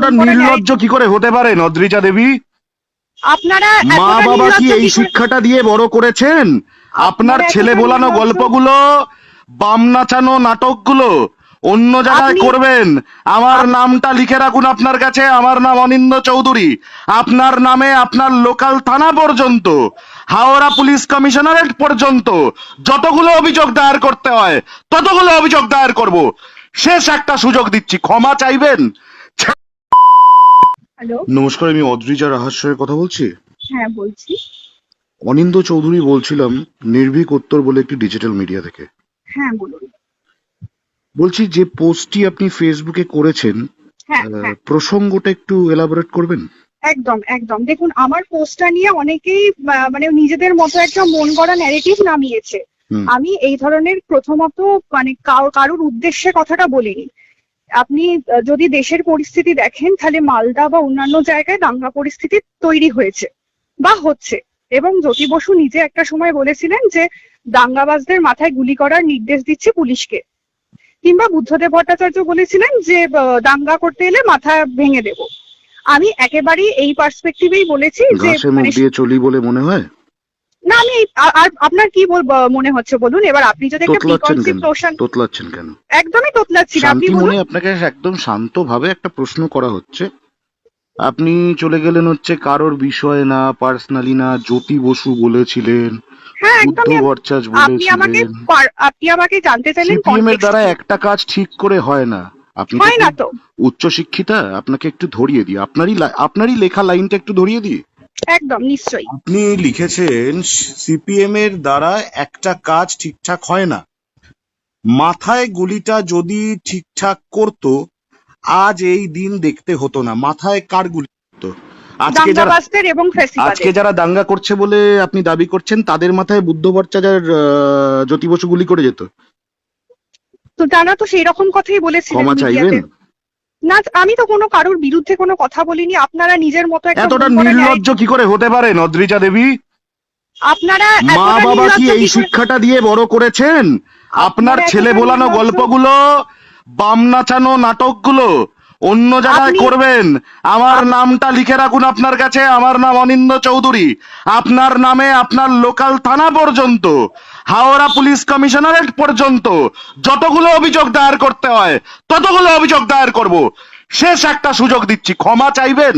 এতটা। নির্লজ্জ কি করে হতে পারেন অদ্রিজা দেবী? আপনারা মা বাবা কি এই শিক্ষাটা দিয়ে বড় করেছেন? আপনার ছেলে বোলানো গল্পগুলো বাম নাচানো নাটকগুলো অন্য জায়গায় করবেন। আমার নামটা লিখে রাখুন আপনার কাছে। আমার নাম অনিন্দ চৌধুরী। আপনার নামে আপনার লোকাল থানা পর্যন্ত হাওড়া পুলিশ কমিশনারেট পর্যন্ত যতগুলো অভিযোগ দায়ের করতে হয় ততগুলো অভিযোগ দায়ের করব। শেষ একটা সুযোগ দিচ্ছি। ক্ষমা চাইবেন? হ্যালো। নমস্কার আমি অদ্রিজা রাহাস্যের কথা বলছি? হ্যাঁ বলছি। অনিন্দ চৌধুরী বলছিলাম নির্ভীক উত্তর বলে একটি ডিজিটাল মিডিয়া থেকে। হ্যাঁ বলুন। বলছি যে পোস্টটি আপনি ফেসবুকে করেছেন হ্যাঁ আহ, হ্যাঁ। প্রসঙ্গটা একটু এলাবোরেট করবেন? একদম একদম। দেখুন আমার পোস্টটা নিয়ে অনেকেই আহ, মানে নিজেদের মতো একটা মন গড়া ন্যারেটিভ নামিয়েছে। হুম। আমি এই ধরনের প্রথমত মানে কারো- কারোর উদ্দেশ্যে কথাটা বলিনি। আপনি যদি দেশের পরিস্থিতি দেখেন তাহলে মালদা বা অন্যান্য জায়গায় দাঙ্গা পরিস্থিতি তৈরি হয়েছে বা হচ্ছে। এবং জ্যোতি বসু নিজে একটা সময় বলেছিলেন যে দাঙ্গাবাজদের মাথায় গুলি করার নির্দেশ দিচ্ছে পুলিশকে। কিংবা বুদ্ধদেব ভট্টাচার্য বলেছিলেন যে দাঙ্গা করতে এলে মাথা ভেঙে দেব। আমি একেবারেই এই পার্সপেক্টিভেই বলেছি যে মানে দিয়ে চলি বলে মনে হয়? না আমি আর আপনার কি মনে হচ্ছে বলুন? এবার আপনি যদি একটা তোতলাচ্ছেন কেন? একদমই তোতলাচ্ছি না। আপনি বলুন। মনে আপনাকে একদম শান্তভাবে একটা প্রশ্ন করা হচ্ছে। আপনি চলে গেলেন হচ্ছে কারোর বিষয় না পার্সোনালি না জ্যোতি বসু বলেছিলেন হ্যাঁ একদমই আপনি আমাকে আপনি আমাকে জানতে চাইলেন দ্বারা একটা কাজ ঠিক করে হয় না। আপনি হয় না তো। উচ্চ শিক্ষিতা আপনাকে একটু ধরিয়ে দিই। আপনারই আপনারই লেখা লাইনটা একটু ধরিয়ে দিই? একদম নিশ্চয়ই। আপনি লিখেছেন সিপিএম এর দ্বারা একটা কাজ ঠিকঠাক হয় না। মাথায় গুলিটা যদি ঠিকঠাক করত আজ এই দিন দেখতে হতো না। মাথায় কার গুলি হতো আজকে যারা এবং আজকে যারা দাঙ্গা করছে বলে আপনি দাবি করছেন তাদের মাথায় বুদ্ধ ভট্টাচার্য জ্যোতি বসু গুলি করে যেত। তো তারা তো সেই রকম কথাই বলেছিলেন ক্ষমা চাইবেন? না আমি তো কোনো কারোর বিরুদ্ধে কোনো কথা বলিনি। আপনারা নিজের মতো একটা এতটা নির্লজ্জ কি করে হতে পারে নদ্রিজা দেবী? আপনারা মা বাবা কি এই শিক্ষাটা দিয়ে বড় করেছেন? আপনার ছেলে বোলানো গল্পগুলো বাম নাচানো নাটকগুলো অন্য জায়গায় করবেন। আমার নামটা লিখে রাখুন আপনার কাছে। আমার নাম অনিন্দ চৌধুরী। আপনার নামে আপনার লোকাল থানা পর্যন্ত হাওড়া পুলিশ কমিশনারেট পর্যন্ত যতগুলো অভিযোগ দায়ের করতে হয় ততগুলো অভিযোগ দায়ের করব। শেষ একটা সুযোগ দিচ্ছি। ক্ষমা চাইবেন?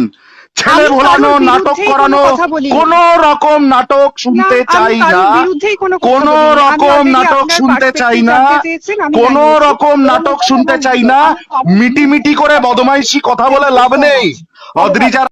ছেলে ভোলানো নাটক করানো কোনো রকম নাটক শুনতে চাই না। কোনো রকম নাটক শুনতে চাই না। কোন রকম নাটক শুনতে চাই না। মিটি মিটি করে বদমাইশি কথা বলে লাভ নেই। অদ্রিজা